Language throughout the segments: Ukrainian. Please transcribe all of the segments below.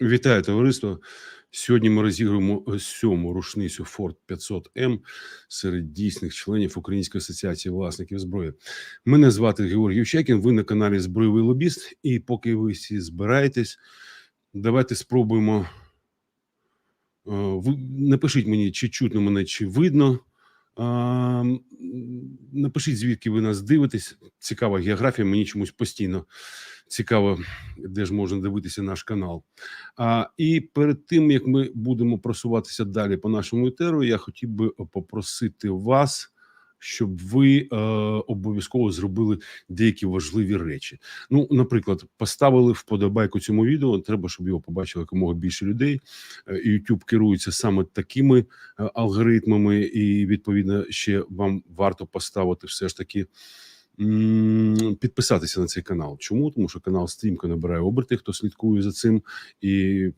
Вітаю товариство. Сьогодні ми розігруємо сьому рушницю Ford 500 m серед дійсних членів Української асоціації власників зброї. Мене звати Георгій Ощекін, Ви на каналі Збройовий Лобіст. І поки ви всі збираєтесь, давайте спробуємо. е, напишіть мені, чи чутно мене, чи видно. Напишіть, звідки ви нас дивитесь. Цікава географія. Мені чомусь постійно цікаво, де ж можна дивитися наш канал. А, І перед тим як ми будемо просуватися далі по нашому етеру, я хотів би попросити вас, щоб ви е, обов'язково зробили деякі важливі речі. Ну, наприклад, поставили вподобайку цьому відео. Треба, щоб його побачило якомога більше людей. Е, YouTube керується саме такими е, алгоритмами, і відповідно ще вам варто поставити все ж таки. Підписатися на цей канал. Чому? Тому що канал стрімко набирає оберти, хто слідкує за цим, і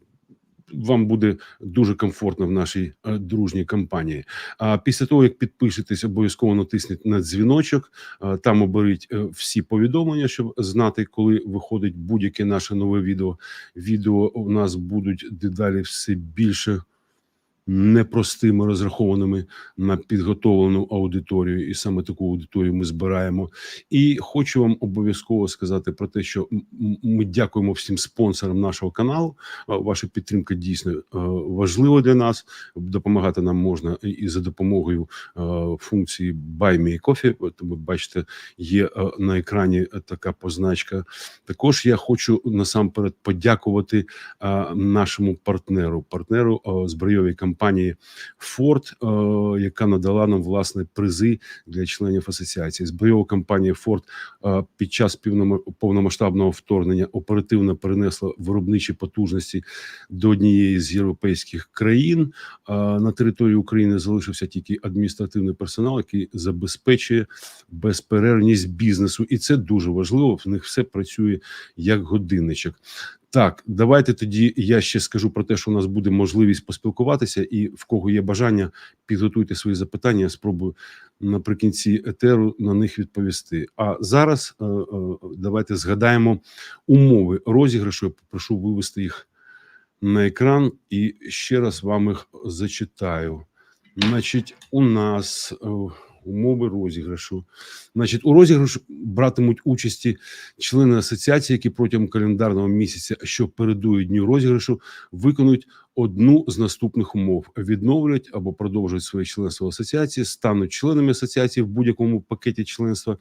вам буде дуже комфортно в нашій е, дружній компанії. А після того, як підпишетесь, обов'язково натисніть на дзвіночок. е, Там оберіть е, всі повідомлення, щоб знати, коли виходить будь-яке наше нове відео. Відео у нас будуть дедалі все більше непростими, розрахованими на підготовлену аудиторію, і саме таку аудиторію ми збираємо. І хочу вам обов'язково сказати про те, що ми дякуємо всім спонсорам нашого каналу. Ваша підтримка дійсно е, важлива для нас. Допомагати нам можна і- за допомогою е, функції Buy Me Coffee. Ви бачите, є е, на екрані така позначка. Також я хочу насамперед подякувати нашому партнеру, партнеру збройовій компанії Ford, е, яка надала нам власне призи для членів асоціації. Збройова компанія Ford е, під час повномасштабного вторгнення оперативно перенесла виробничі потужності до однієї з європейських країн. Е, На території України залишився тільки адміністративний персонал, який забезпечує безперервність бізнесу, і це дуже важливо. В них все працює як годинничок. Так, давайте тоді я ще скажу про те, що у нас буде можливість поспілкуватися, і в кого є бажання, підготуйте свої запитання. Я спробую наприкінці етеру на них відповісти. А зараз е, е, давайте згадаємо умови розіграшу. Я попрошу вивести їх на екран і ще раз вам їх зачитаю. Значить, у нас е, умови розіграшу. Значить, у розіграшу братимуть участі члени асоціації, які протягом календарного місяця, що передує дню розіграшу, виконують одну з наступних умов: відновлюють або продовжують своє членство в асоціації, стануть членами асоціації в будь-якому пакеті членства.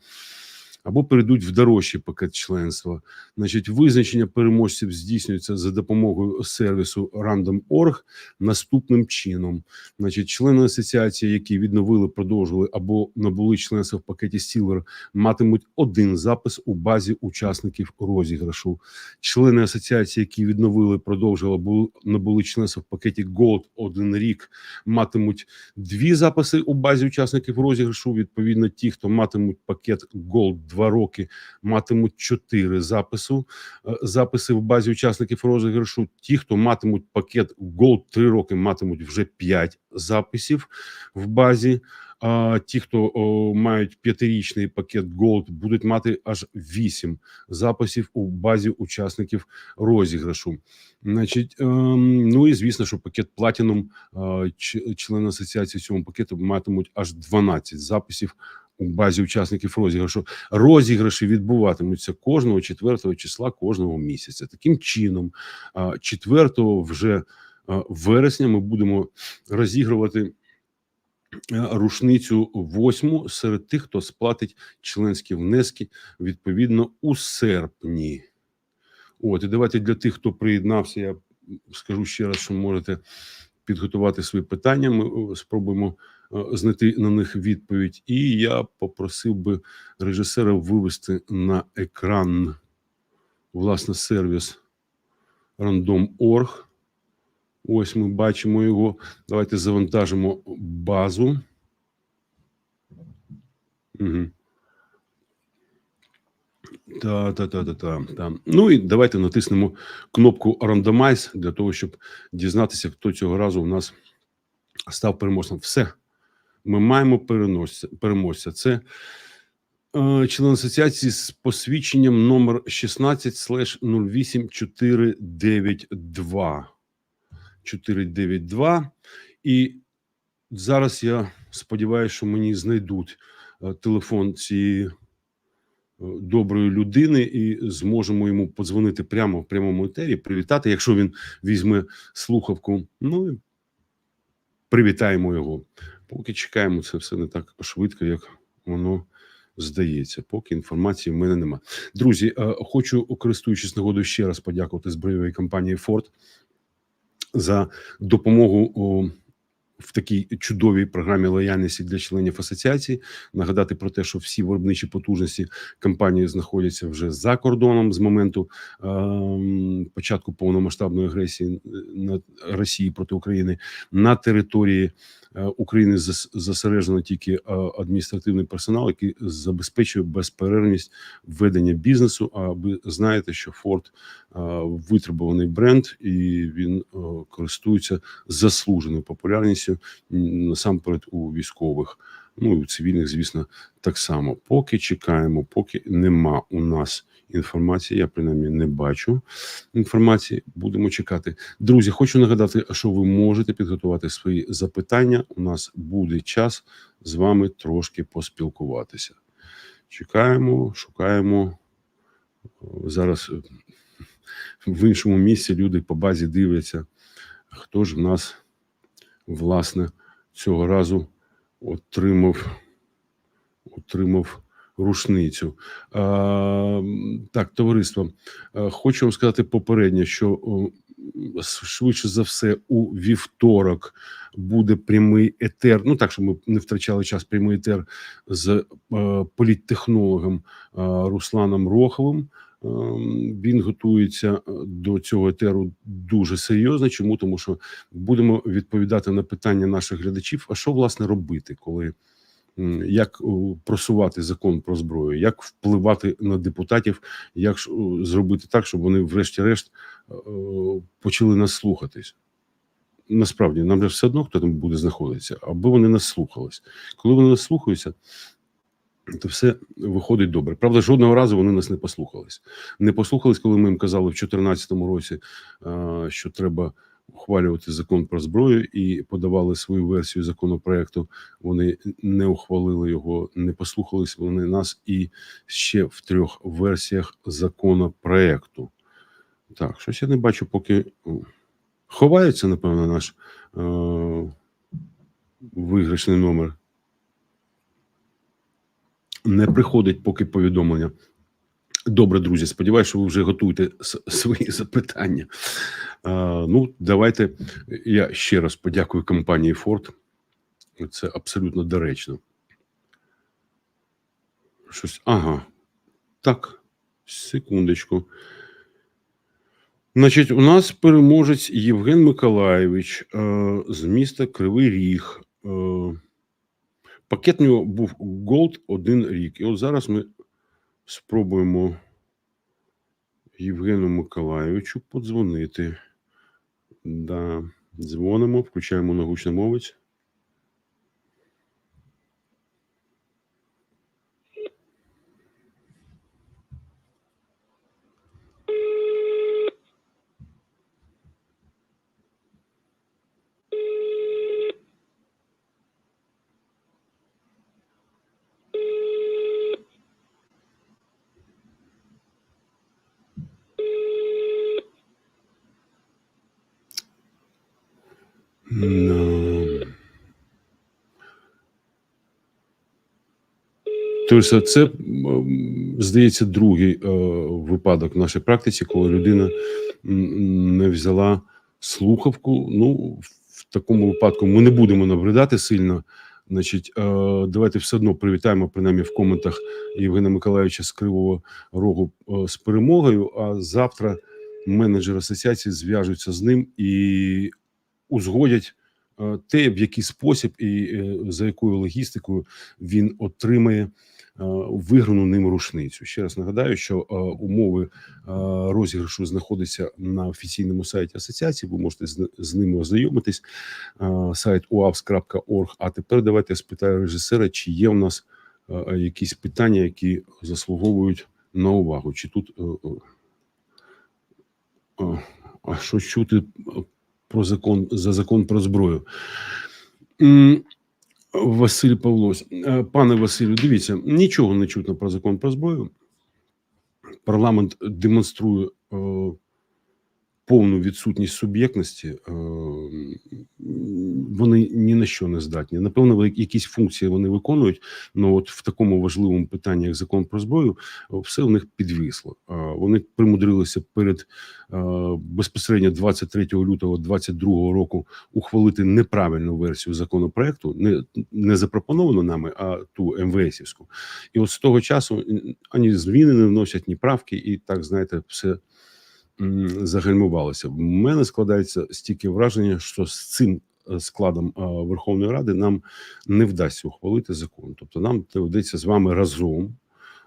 Або перейдуть в дорожчий пакет членства. Значить, визначення переможців здійснюється за допомогою сервісу Random.org наступним чином. Значить, члени асоціації, які відновили, продовжили або набули членства в пакеті Silver, матимуть один запис у базі учасників розіграшу. Члени асоціації, які відновили, продовжили або набули членства в пакеті Gold один рік, матимуть дві записи у базі учасників розіграшу. Відповідно, ті, хто матимуть пакет Gold два роки, матимуть чотири запису. е, Записи в базі учасників розіграшу. Ті, хто матимуть пакет Gold три роки, матимуть вже п'ять записів в базі. А ті, хто о, мають п'ятирічний пакет Gold, будуть мати аж вісім записів у базі учасників розіграшу. Значить, ем, ну і звісно, що пакет Platinum, е, члени асоціації цьому пакету матимуть аж 12 записів у базі учасників розіграшу. Розіграші відбуватимуться кожного 4 числа кожного місяця. Таким чином, 4 вже вересня ми будемо розігрувати рушницю восьму серед тих, хто сплатить членські внески відповідно у серпні. От і давайте для тих, хто приєднався, я скажу ще раз, що можете підготувати свої питання. Ми спробуємо знайти на них відповідь. І я попросив би режисера вивести на екран власне сервіс Random.org. Ось ми бачимо його. Давайте завантажимо базу. Угу. Та, та, та, та, та, та. Ну і давайте натиснемо кнопку Randomize для того, щоб дізнатися, хто цього разу у нас став переможцем. Все. Ми маємо переможця. Це е, член асоціації з посвідченням номер 16 слеш 08492. 492. І зараз я сподіваюся, що мені знайдуть е, телефон цієї е, доброї людини і зможемо йому подзвонити прямо в прямому етері, привітати, якщо він візьме слухавку. Ну привітаємо його. Поки чекаємо, це все не так швидко, як воно здається. Поки інформації в мене нема. Друзі, е, хочу, користуючись нагодою, ще раз подякувати збройовій компанії Форд за допомогу в такій чудовій програмі лояльності для членів асоціації. Нагадати про те, що всі виробничі потужності компанії знаходяться вже за кордоном з моменту ем, початку повномасштабної агресії е, на Росії проти України на території е, України зосереджено тільки е, адміністративний персонал, який забезпечує безперервність ведення бізнесу. А ви знаєте, що Форд витребуваний бренд, і він е, користується заслуженою популярністю м, насамперед у військових. Ну і у цивільних, звісно, так само. Поки чекаємо, поки нема у нас інформації. Я принаймні не бачу інформації. Будемо чекати. Друзі, хочу нагадати, що ви можете підготувати свої запитання. У нас буде час з вами трошки поспілкуватися. Чекаємо, шукаємо. Зараз е, в іншому місці люди по базі дивляться, хто ж в нас власне цього разу отримав, отримав рушницю. А, так, товариство, е, хочу вам сказати попередньо, що швидше за все у вівторок буде прямий етер. Ну так, щоб ми не втрачали час, прямий етер з е, політтехнологом е, Русланом Роховим. Ем, Він готується е, до цього етеру дуже серйозно. Чому тому, що будемо відповідати на питання наших глядачів: а що власне робити, коли як просувати закон про зброю, як впливати на депутатів, як зробити так, щоб вони, врешті-решт, е, почали нас слухатись. Насправді, нам же все одно хто там буде знаходитися, аби вони нас слухались. Коли вони нас слухаються, то все виходить добре. Правда, жодного разу вони нас не послухались. Не послухались, коли ми їм казали в 2014 році, е, що треба ухвалювати закон про зброю, і подавали свою версію законопроекту. Вони не ухвалили його, не послухались вони нас і ще в трьох версіях законопроекту. Так, щось я не бачу, поки ховається, напевно, наш е, виграшний номер не приходить поки повідомлення. Добре, друзі. Сподіваюся, що ви вже готуєте свої запитання. А, ну, давайте я ще раз подякую компанії Ford. Це абсолютно доречно. Щось. Ага. Так, секундочку. Значить, у нас переможець Євген Миколаєвич е, з міста Кривий Ріг. Е, Пакет у нього був Gold один рік. І от зараз ми спробуємо Євгену Миколайовичу подзвонити. Да, дзвонимо, включаємо на гучномовець. Ну. Тобто, це здається другий е, випадок в нашій практиці, коли людина не взяла слухавку. Ну, в такому випадку ми не будемо набридати сильно. Значить, е, давайте все одно привітаємо принаймні в коментах Євгена Миколаївича з Кривого Рогу е, з перемогою. А завтра менеджер асоціації зв'яжуться з ним і узгодять е, те, в який спосіб і е, за якою логістикою він отримає е, виграну ним рушницю. Ще раз нагадаю, що умови розіграшу знаходяться на офіційному сайті асоціації. Ви можете з, ними ознайомитись. Сайт uavs.org. А тепер давайте спитаю режисера, чи є у нас якісь питання, які заслуговують на увагу. Чи тут а що чути про закон за закон про зброю? Василь Павлось, Е, пане Василю, дивіться, нічого не чутно про закон про зброю. Парламент демонструє е, повну відсутність суб'єктності. Е, вони ні на що не здатні. Напевно, якісь функції вони виконують. але от в такому важливому питанні, як закон про зброю, все у них підвисло. Вони примудрилися перед е, безпосередньо 23 лютого 2022 року ухвалити неправильну версію законопроекту, не, не запропоновану нами, а ту МВСівську. І от з того часу ані зміни не вносять, ні правки, і так знаєте, все загальмувалося. У мене складається стільки враження, що з цим е, складом е, Верховної Ради нам не вдасться ухвалити закон. Тобто, нам доведеться з вами разом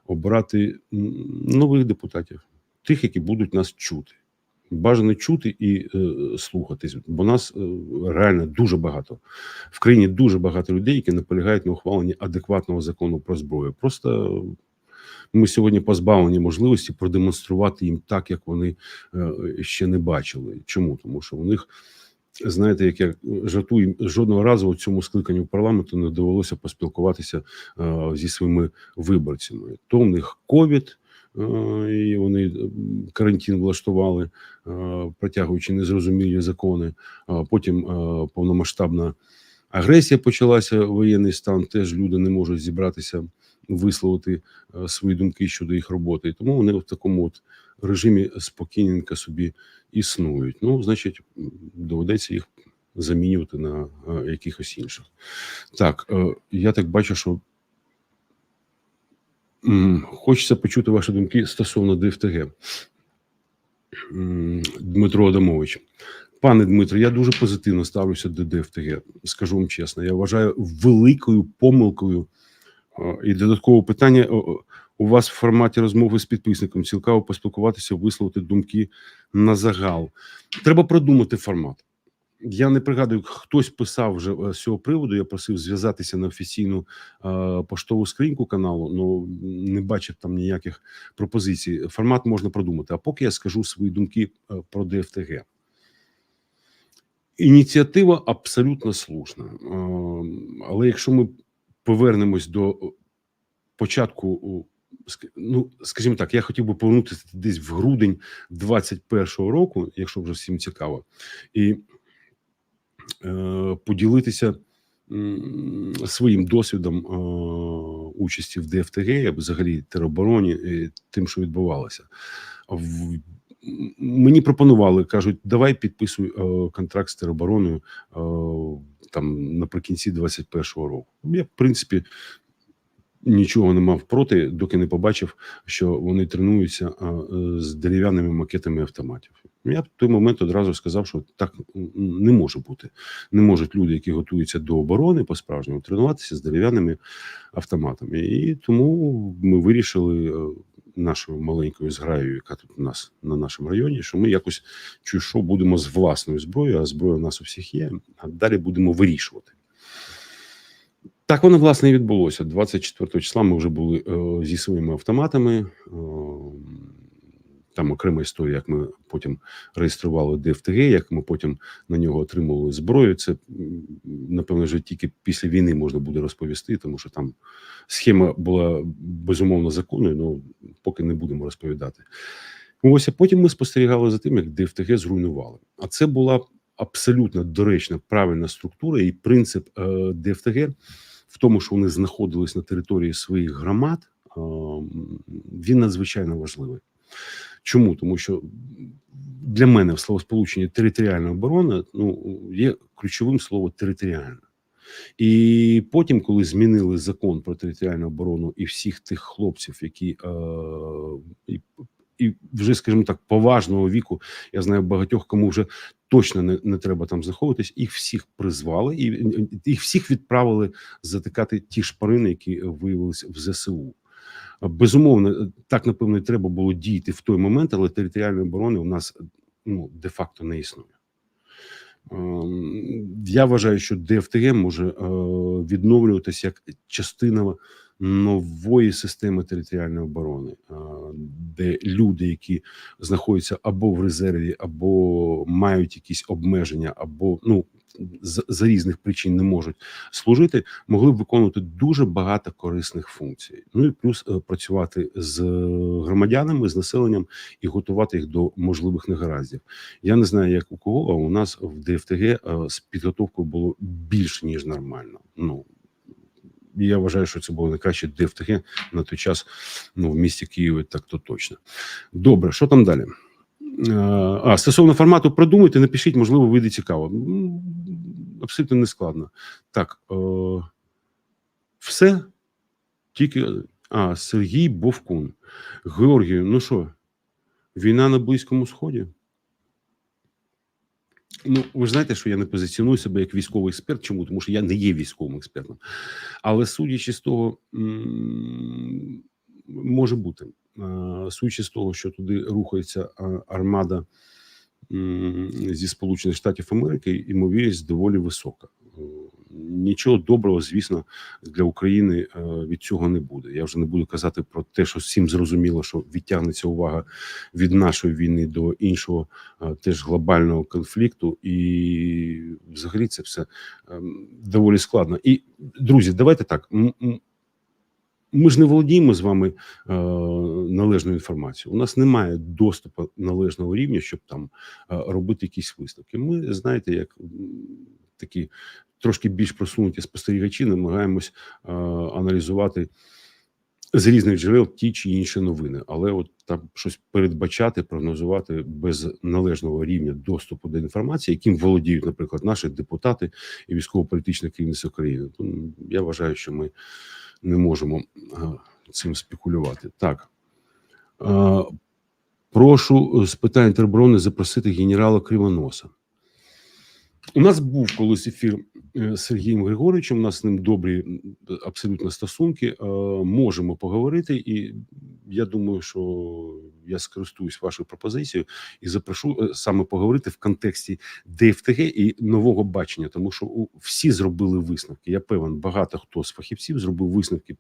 обирати м, нових депутатів, тих, які будуть нас чути. Бажано чути і е, слухатись, бо нас е, реально дуже багато в країні. Дуже багато людей, які наполягають на ухваленні адекватного закону про зброю. Просто ми сьогодні позбавлені можливості продемонструвати їм так, як вони е, ще не бачили. Чому? Тому що у них, знаєте, як я жартую, жодного разу у цьому скликанню парламенту не довелося поспілкуватися е, зі своїми виборцями. То в них ковід. е, І вони карантин влаштували, протягуючи незрозумілі закони. Потім повномасштабна агресія почалася, воєнний стан. Теж люди не можуть зібратися, висловити е, свої думки щодо їх роботи. І тому вони в такому от режимі спокійненько собі існують. Ну, значить, доведеться їх замінювати на е, якихось інших. Так, е, я так бачу, що хочеться почути ваші думки стосовно ДФТГ. Дмитро Адамович. Пане Дмитро, я дуже позитивно ставлюся до ДФТГ. Скажу вам чесно, я вважаю великою помилкою І додаткове питання о, о, у вас в форматі розмови з підписником. Цікаво поспілкуватися, висловити думки на загал. Треба продумати формат. Я не пригадую, хтось писав вже е, з цього приводу. Я просив зв'язатися на офіційну е, поштову скриньку каналу, але не бачив там ніяких пропозицій. Формат можна продумати. А поки я скажу свої думки е, про ДФТГ. Ініціатива абсолютно слушна. Е, але якщо ми повернемось до початку, ну скажімо так, я хотів би повернутися десь в грудень 21-го року, якщо вже всім цікаво, і е, поділитися своїм досвідом е, участі в ДФТГ, взагалі теробороні, і тим, що відбувалося. В, мені пропонували, кажуть, давай підписуй е, контракт з теробороною е, там наприкінці 21-го року. Я, в принципі, нічого не мав проти, доки не побачив, що вони тренуються е, з дерев'яними макетами автоматів. Я в той момент одразу сказав, що так не може бути. Не можуть люди, які готуються до оборони по справжньому, тренуватися з дерев'яними автоматами. І тому ми вирішили е, нашою маленькою зграєю, яка тут у нас на нашому районі, що ми якось чи що будемо з власною зброєю, а зброя у нас у всіх є. А далі будемо вирішувати. Так воно власне і відбулося. 24 числа ми вже були е, зі своїми автоматами. Е, там окрема історія, як ми потім реєстрували ДФТГ, як ми потім на нього отримували зброю. Це напевно вже тільки після війни можна буде розповісти, тому що там схема була безумовно законною, але поки не будемо розповідати. Ось а потім ми спостерігали за тим, як ДФТГ зруйнували. А це була абсолютно доречна правильна структура і принцип е, ДФТГ в тому, що вони знаходились на території своїх громад, він надзвичайно важливий. Чому? Тому що для мене в словосполученні територіальна оборона ну, є ключовим слово територіальна. І потім, коли змінили закон про територіальну оборону і всіх тих хлопців, які е, і, і вже, скажімо так, поважного віку, я знаю багатьох, кому вже точно не, не треба там знаходитись, їх всіх призвали, і їх всіх відправили затикати ті шпарини, які виявилися в ЗСУ. Безумовно, так напевно і треба було діяти в той момент, але територіальної оборони у нас ну де-факто не існує. Ем, Я вважаю, що ДФТГ може е, відновлюватися як частина нової системи територіальної оборони, де люди, які знаходяться або в резерві, або мають якісь обмеження, або ну за різних причин не можуть служити, могли б виконувати дуже багато корисних функцій. Ну і плюс е, працювати з громадянами, з населенням і готувати їх до можливих негараздів. Я не знаю, як у кого, а у нас в ДФТГ е, з підготовкою було більше ніж нормально. Ну я вважаю, що це було найкраще ДФТГ на той час. Ну в місті Києві, так то точно. Добре, що там далі? Е, А стосовно формату, продумайте, напишіть, можливо, вийде цікаво. Абсолютно не складно. Так, е, все. Тільки. А, Сергій Бовкун. Георгію, ну що, війна на Близькому Сході? Ну, ви ж знаєте, що я не позиціоную себе як військовий експерт. Чому? Тому що я не є військовим експертом. Але судячи з того, може бути. Е, Судячи з того, що туди рухається е, армада зі Сполучених Штатів Америки, ймовірність доволі висока. Е, Нічого доброго, звісно, для України е, від цього не буде. Я вже не буду казати про те, що всім зрозуміло, що відтягнеться увага від нашої війни до іншого е, теж глобального конфлікту, і взагалі це все ем, доволі складно. І друзі, давайте так. Ми ж не володіємо з вами е, належною інформацією. У нас немає доступу належного рівня, щоб там е, робити якісь висновки. Ми знаєте, як такі трошки більш просунуті спостерігачі, намагаємось е, аналізувати з різних джерел ті чи інші новини, але от там щось передбачати, прогнозувати без належного рівня доступу до інформації, яким володіють, наприклад, наші депутати і військово-політичне керівництво країни. Тому я вважаю, що ми не можемо е, цим спекулювати. Так. Е, Прошу з питань тероборони запросити генерала Кривоноса. У нас був колись ефір е, з Сергієм Григоровичем. У нас з ним добрі абсолютно стосунки. Е, Можемо поговорити, і я думаю, що я скористуюсь вашою пропозицією і запрошу е, саме поговорити в контексті ДФТГ і нового бачення, тому що всі зробили висновки. Я певен, багато хто з фахівців зробив висновки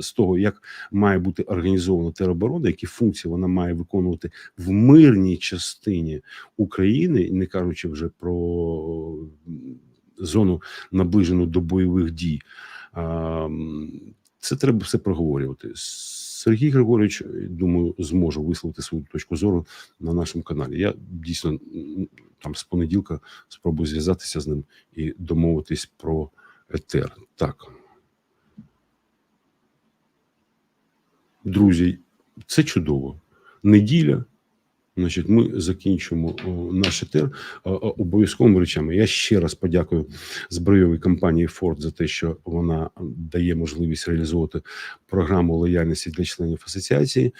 з того, як має бути організована тероборона, які функції вона має виконувати в мирній частині України, не кажучи вже про зону наближену до бойових дій. Це треба все проговорювати. Сергій Григорович, думаю, зможе висловити свою точку зору на нашому каналі. Я дійсно там з понеділка спробую зв'язатися з ним і домовитись про етер. Так. Друзі, це чудово. Неділя. Значить, ми закінчимо наш етер обов'язковими речами. Я ще раз подякую збройовій компанії Форд за те, що вона дає можливість реалізовувати програму лояльності для членів асоціації.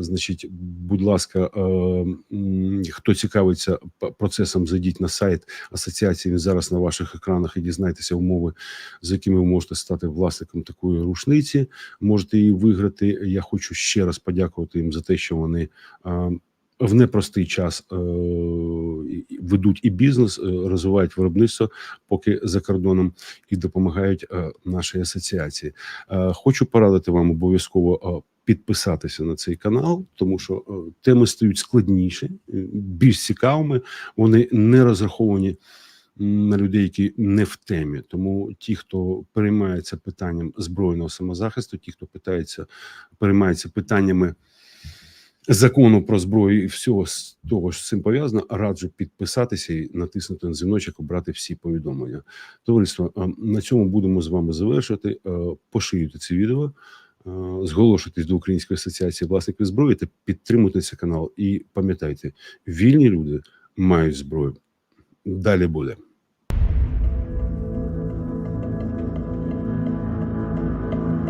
Значить, будь ласка, хто цікавиться процесом, зайдіть на сайт асоціації. Він зараз на ваших екранах і дізнайтеся умови, за якими ви можете стати власником такої рушниці. Можете її виграти. Я хочу ще раз подякувати їм за те, що вони. В непростий час е, ведуть і бізнес, е, розвивають виробництво поки за кордоном і допомагають е, нашій асоціації. Е, хочу порадити вам обов'язково. е, Підписатися на цей канал, тому що е, теми стають складніші, е, більш цікавими. Вони не розраховані на людей, які не в темі. Тому ті, хто переймається питанням збройного самозахисту, ті, хто питається, переймається питаннями закону про зброю і всього з того, що з цим пов'язано, раджу підписатися і натиснути на дзвіночок, обрати всі повідомлення. Товариство, е, на цьому будемо з вами завершити. Е, Поширюйте це відео, е, зголошуйтесь до Української асоціації власників зброї та підтримуйте цей канал. І пам'ятайте, вільні люди мають зброю. Далі буде.